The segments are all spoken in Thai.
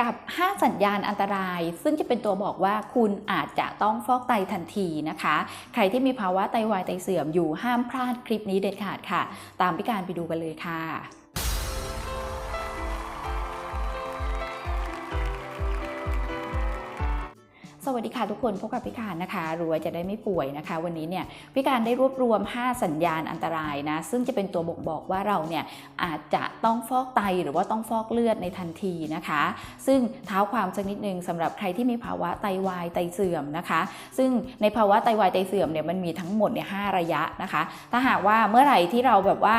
กับ 5 สัญญาณอันตราย ซึ่งจะเป็นตัวบอกว่าคุณอาจจะต้องฟอกไตทันทีนะคะ ใครที่มีภาวะไตวายไตเสื่อมอยู่ห้ามพลาดคลิปนี้เด็ดขาดค่ะ ตามพิการไปดูกันเลยค่ะ สวัสดีค่ะทุกคนพบกับพี่การนะคะรวยจะได้ไม่ป่วยนะคะ วันนี้เนี่ยพี่การได้รวบรวม 5 สัญญาณอันตรายนะซึ่งจะเป็นตัวบ่งบอกว่าเราเนี่ยอาจจะต้องฟอกไตหรือว่าต้องฟอกเลือดในทันทีนะคะ ซึ่งเท้าความสักนิดนึงสำหรับใครที่มีภาวะไตวายไตเสื่อมนะคะ ซึ่งในภาวะไตวายไตเสื่อมเนี่ยมันมีทั้งหมดเนี่ยหระยะนะคะ ถ้าหากว่าเมื่อไหร่ที่เราแบบว่า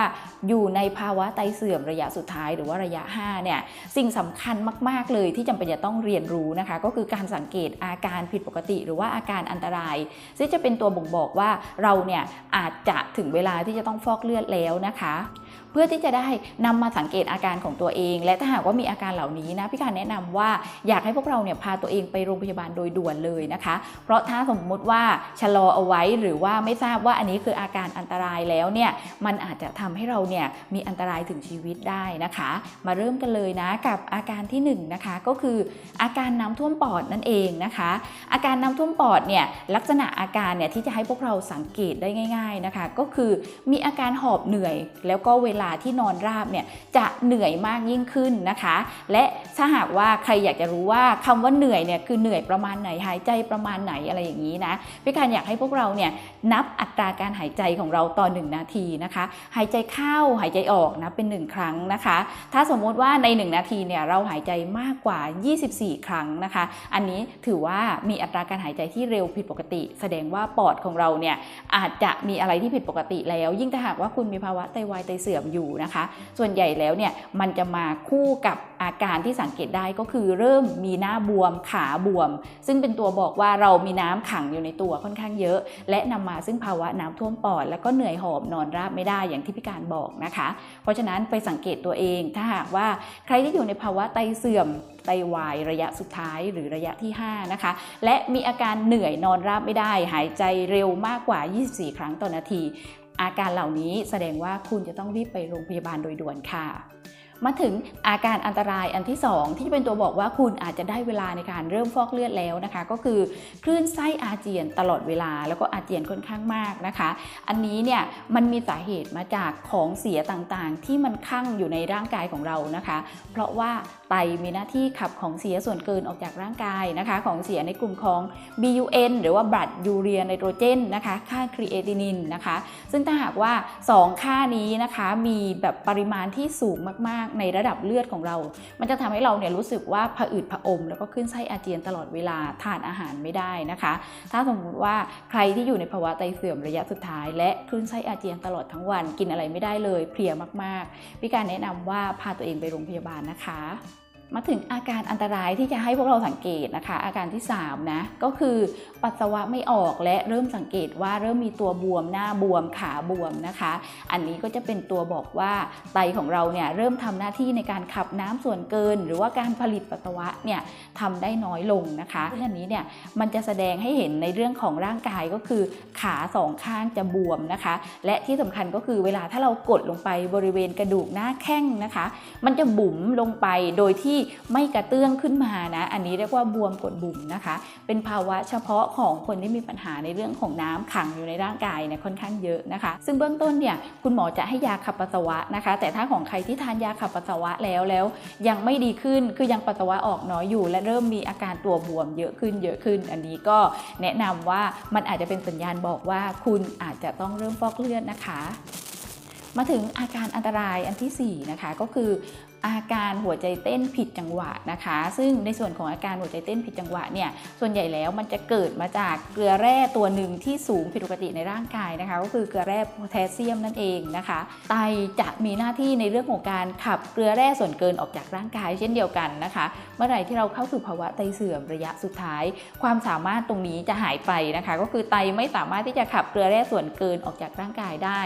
อยู่ในภาวะไตเสื่อมระยะสุดท้ายหรือว่าระยะ5เนี่ยสิ่งสำคัญมาก ๆเลยที่จำเป็นจะต้องเรียนรู้นะคะ ก็คือการสังเกตอาการผิดปกติ หรือว่าอาการอันตราย ซึ่งจะเป็นตัวบ่งบอกว่าเราเนี่ยอาจจะถึงเวลาที่จะต้องฟอกเลือดแล้วนะคะ เพื่อที่จะได้นำมาสังเกตอาการของตัวเอง และถ้าหากว่ามีอาการเหล่านี้นะพี่การแนะนำว่าอยากให้พวกเราเนี่ยพาตัวเองไปโรงพยาบาลโดยด่วนเลยนะคะ เพราะถ้าสมมุติว่าชะลอเอาไว้หรือว่าไม่ทราบว่าอันนี้คืออาการอันตรายแล้วเนี่ยมันอาจจะทำให้เราเนี่ยมีอันตรายถึงชีวิตได้นะคะ มาเริ่มกันเลยนะกับอาการที่หนึ่งนะคะก็คืออาการน้ำท่วมปอดนั่นเองนะคะ อาการน้ำท่วมปอดเนี่ยลักษณะอาการเนี่ยที่จะให้พวกเราสังเกตได้ง่าย ๆนะคะ ก็คือมีอาการหอบเหนื่อยแล้วก็เวลาที่นอนราบเนี่ยจะเหนื่อยมากยิ่งขึ้นนะคะ และถ้าหากว่าใครอยากจะรู้ว่าคำว่าเหนื่อยเนี่ยคือเหนื่อยประมาณไหนหายใจประมาณไหนอะไรอย่างนี้นะพี่การอยากให้พวกเราเนี่ยนับอัตราการหายใจของเราต่อ1นาทีนะคะ หายใจเข้าหายใจออกนะเป็น 1 ครั้งนะคะ ถ้าสมมุติว่าใน 1 นาทีเนี่ยเราหายใจมากกว่า 24 ครั้งนะคะ อันนี้ถือว่ามีอัตราการหายใจที่เร็วผิดปกติ แสดงว่าปอดของเราเนี่ยอาจจะมีอะไรที่ผิดปกติแล้ว ยิ่งถ้าหากว่าคุณมีภาวะไตวายไตเสื่อมอยู่นะคะ ส่วนใหญ่แล้วเนี่ยมันจะมาคู่กับอาการที่สังเกตได้ก็คือเริ่มมีหน้าบวมขาบวม ซึ่งเป็นตัวบอกว่าเรามีน้ำขังอยู่ในตัวค่อนข้างเยอะ และนำมาซึ่งภาวะน้ำท่วมปอด แล้วก็เหนื่อยหอบนอนราบไม่ได้อย่างที่พี่การบอกนะคะ เพราะฉะนั้นไปสังเกตตัวเองถ้าหากว่าใครที่อยู่ในภาวะไตเสื่อมไตวายระยะสุดท้ายหรือระยะที่ 5 นะคะ และมีอาการเหนื่อยนอนราบไม่ได้ หายใจเร็วมากกว่า 24 ครั้งต่อนาที อาการเหล่านี้แสดงว่าคุณจะต้องรีบไปโรงพยาบาลโดยด่วนค่ะ มาถึงอาการอันตรายอันที่ 2 ที่เป็นตัวบอกว่าคุณอาจจะได้เวลาในการเริ่มฟอกเลือดแล้วนะคะ ก็คือคลื่นไส้อาเจียนตลอดเวลาแล้วก็อาเจียนค่อนข้างมากนะคะ อันนี้เนี่ยมันมีสาเหตุมาจากของเสียต่างๆ ที่มันคั่งอยู่ในร่างกายของเรานะคะ เพราะว่าไตมีหน้าที่ขับของเสียส่วนเกินออกจากร่างกายนะคะ ของเสียในกลุ่มของ BUN หรือว่า blood urea nitrogen นะคะ ค่าครีเอตินินนะคะ ซึ่งถ้าหากว่า 2 ค่านี้นะคะมีแบบปริมาณที่สูงมากๆ ในระดับเลือดของเรา มันจะทำให้เราเนี่ยรู้สึกว่าผะอืดผะอม แล้วก็ขึ้นไส้อาเจียนตลอดเวลาทานอาหารไม่ได้นะคะ ถ้าสมมติว่าใครที่อยู่ในภาวะไตเสื่อมระยะสุดท้าย และคลื่นไส้อาเจียนตลอดทั้งวันกินอะไรไม่ได้เลยเพลียมากๆพี่การแนะนำว่าพาตัวเองไปโรงพยาบาลนะคะ มาถึงอาการอันตรายที่จะให้พวกเราสังเกตนะคะ อาการที่3นะก็คือปัสสาวะไม่ออกและเริ่มสังเกตว่าเริ่มมีตัวบวมหน้าบวมขาบวมนะคะ อันนี้ก็จะเป็นตัวบอกว่าไตของเราเนี่ยเริ่มทำหน้าที่ในการขับน้ำส่วนเกิน หรือว่าการผลิตปัสสาวะเนี่ยทำได้น้อยลงนะคะซึ่อันนี้เนี่ยมันจะแสดงให้เห็นในเรื่องของร่างกายก็คือขาสองข้างจะบวมนะคะ และที่สำคัญก็คือเวลาถ้าเรากดลงไปบริเวณกระดูกหน้าแข้งนะคะ มันจะบุ๋มลงไปโดยที่ไม่กระเตื้องขึ้นมานะ อันนี้เรียกว่าบวมกดบุ๋มนะคะ เป็นภาวะเฉพาะของคนที่มีปัญหาในเรื่องของน้ำขังอยู่ในร่างกายเนี่ยค่อนข้างเยอะนะคะ ซึ่งเบื้องต้นเนี่ยคุณหมอจะให้ยาขับปัสสาวะนะคะ แต่ถ้าของใครที่ทานยาขับปัสสาวะแล้วแล้ว ยังไม่ดีขึ้นคือยังปัสสาวะออกน้อยอยู่ และเริ่มมีอาการตัวบวมเยอะขึ้นเยอะขึ้น อันนี้ก็แนะนำว่ามันอาจจะเป็นสัญญาณบอกว่าคุณอาจจะต้องเริ่มฟอกเลือดนะคะมาถึงอาการอันตรายอันทีสี่4 นะคะ ก็คือ อาการหัวใจเต้นผิดจังหวะนะคะ ซึ่งในส่วนของอาการหัวใจเต้นผิดจังหวะเนี่ยส่วนใหญ่แล้วมันจะเกิดมาจากเกลือแร่ตัวหนึ่งที่สูงผิดปกติในร่างกายนะคะ ก็คือเกลือแร่โพแทสเซียมนั่นเองนะคะ ไตจะมีหน้าที่ในเรื่องของการขับเกลือแร่ส่วนเกินออกจากร่างกาย เช่นเดียวกันนะคะ เมื่อไหร่ที่เราเข้าสู่ภาวะไตเสื่อมระยะสุดท้าย ความสามารถตรงนี้จะหายไปนะคะ ก็คือไตไม่สามารถที่จะขับเกลือแร่ส่วนเกินออกจากร่างกายได้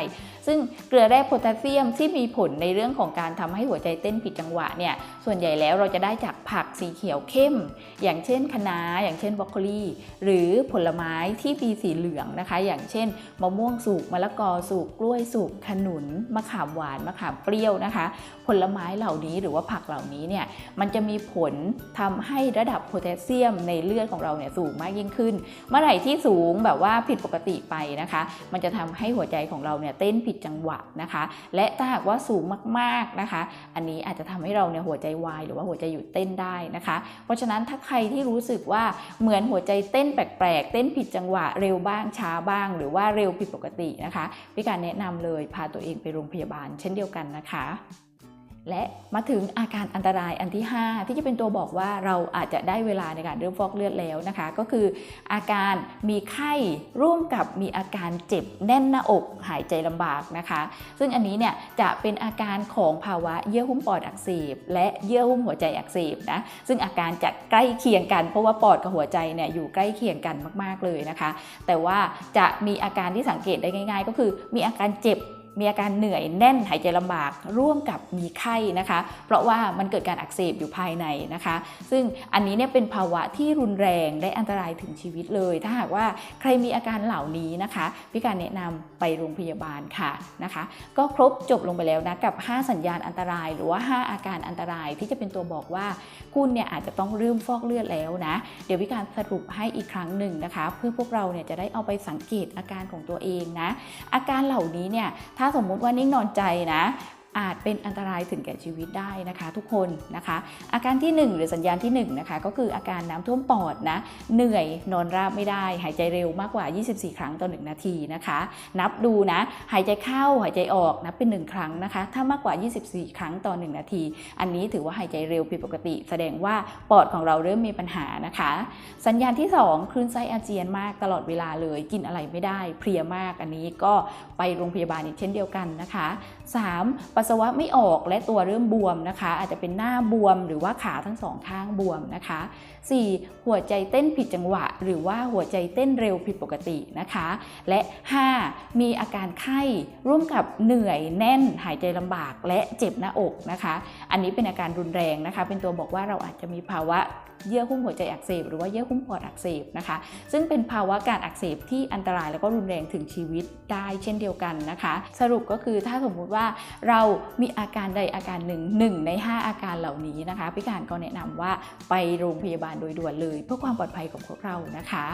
ซึ่งเกลือแร่โพแทสเซียมที่มีผลในเรื่องของการทำให้หัวใจเต้นผิดจังหวะเนี่ยส่วนใหญ่แล้วเราจะได้จากผักสีเขียวเข้ม อย่างเช่นคะน้าอย่างเช่นบรอกโคลีหรือผลไม้ที่มีสีเหลืองนะคะ อย่างเช่นมะม่วงสุกมะละกอสุกกล้วยสุกขนุนมะขามหวานมะขามเปรี้ยวนะคะ ผลไม้เหล่านี้หรือว่าผักเหล่านี้เนี่ยมันจะมีผลทำให้ระดับโพแทสเซียมในเลือดของเราเนี่ยสูงมากยิ่งขึ้น เมื่อไหร่ที่สูงแบบว่าผิดปกติไปนะคะ มันจะทำให้หัวใจของเราเนี่ยเต้นผิดจังหวะนะคะ และถ้าหากว่าสูงมากๆนะคะ อันนี้อาจจะทำให้เราเนี่ยหัวใจวายหรือว่าหัวใจหยุดเต้นได้นะคะ เพราะฉะนั้นถ้าใครที่รู้สึกว่าเหมือนหัวใจเต้นแปลกๆ เต้นผิดจังหวะเร็วบ้างช้าบ้าง หรือว่าเร็วผิดปกตินะคะพี่การแนะนำเลยพาตัวเองไปโรงพยาบาลเช่นเดียวกันนะคะ และมาถึงอาการอันตรายอันที่ 5 ที่จะเป็นตัวบอกว่าเราอาจจะได้เวลาในการเริ่มฟอกเลือดแล้วนะคะ ก็คืออาการมีไข้ร่วมกับมีอาการเจ็บแน่นหน้าอกหายใจลำบากนะคะ ซึ่งอันนี้เนี่ยจะเป็นอาการของภาวะเยื่อหุ้มปอดอักเสบและเยื่อหุ้มหัวใจอักเสบนะซึ่งอาการจะใกล้เคียงกันเพราะว่าปอดกับหัวใจเนี่ยอยู่ใกล้เคียงกันมาก ๆเลยนะคะ แต่ว่าจะมีอาการที่สังเกตได้ง่าย ๆ ก็คือมีอาการเจ็บ มีอาการเหนื่อยแน่นหายใจลำบากร่วมกับมีไข้นะคะ เพราะว่ามันเกิดการอักเสบอยู่ภายในนะคะ ซึ่งอันนี้เนี่ยเป็นภาวะที่รุนแรงได้อันตรายถึงชีวิตเลย ถ้าหากว่าใครมีอาการเหล่านี้นะคะพี่การแนะนำไปโรงพยาบาลค่ะนะคะ ก็ครบจบลงไปแล้วนะกับ 5 สัญญาณอันตราย หรือว่า 5 อาการอันตรายที่จะเป็นตัวบอกว่าคุณเนี่ยอาจจะต้องเริ่มฟอกเลือดแล้วนะ เดี๋ยวพี่การสรุปให้อีกครั้งหนึ่งนะคะ เพื่อพวกเราเนี่ยจะได้เอาไปสังเกตอาการของตัวเองนะอาการเหล่านี้เนี่ยถ้าสมมุติว่านิ่งนอนใจนะ อาจเป็นอันตรายถึงแก่ชีวิตได้นะคะ ทุกคนนะคะ อาการที่ 1 หรือสัญญาณที่1นะคะก็คืออาการน้ำท่วมปอดนะเหนื่อยนอนราบไม่ได้ หายใจเร็วมากกว่า 24 ครั้งต่อ 1 นาทีนะคะ นับดูนะ หายใจเข้าหายใจออกนับเป็น 1 ครั้งนะคะ ถ้ามากกว่า 24 ครั้งต่อ 1 นาที อันนี้ถือว่าหายใจเร็วผิดปกติ แสดงว่าปอดของเราเริ่มมีปัญหานะคะ สัญญาณที่ 2 คลื่นไส้อาเจียนมากตลอดเวลาเลยกินอะไรไม่ได้ เพลียมากอันนี้ก็ไปโรงพยาบาลอีกเช่นเดียวกันนะคะ 3. ปัสสาวะไม่ออกและตัวเริ่มบวมนะคะ อาจจะเป็นหน้าบวมหรือว่าขาทั้งสองข้างบวมนะคะ 4. หัวใจเต้นผิดจังหวะ หรือว่าหัวใจเต้นเร็วผิดปกตินะคะ และ 5. มีอาการไข้ร่วมกับเหนื่อยแน่นหายใจลำบากและเจ็บหน้าอกนะคะ อันนี้เป็นอาการรุนแรงนะคะ เป็นตัวบอกว่าเราอาจจะมีภาวะ เยื่อหุ้มหัวใจอักเสบหรือว่าเยื่อหุ้มปอดอักเสบนะคะ ซึ่งเป็นภาวะการอักเสบที่อันตรายแล้วก็รุนแรงถึงชีวิตได้เช่นเดียวกันนะคะ สรุปก็คือถ้าสมมุติว่าเรามีอาการใดอาการหนึ่งหนึ่งใน 5 อาการเหล่านี้นะคะ พี่การก็แนะนำว่าไปโรงพยาบาลโดยด่วนเลย เพื่อความปลอดภัยของพวกเรานะคะ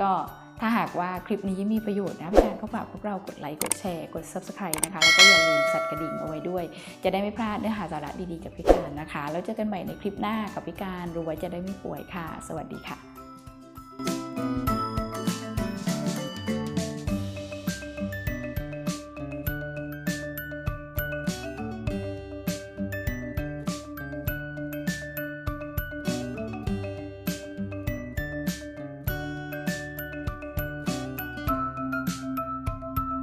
ก็ ถ้าหากว่าคลิปนี้มีประโยชน์นะพี่การก็ฝากพวกเรากดไลค์ กดแชร์ กด subscribe นะคะ แล้วก็อย่าลืมสั่นกระดิ่งเอาไว้ด้วย จะได้ไม่พลาดเนื้อหาสาระดีๆจากพี่การนะคะ แล้วเจอกันใหม่ในคลิปหน้ากับพี่การรู้ไว้จะได้ไม่ป่วยค่ะ สวัสดีค่ะ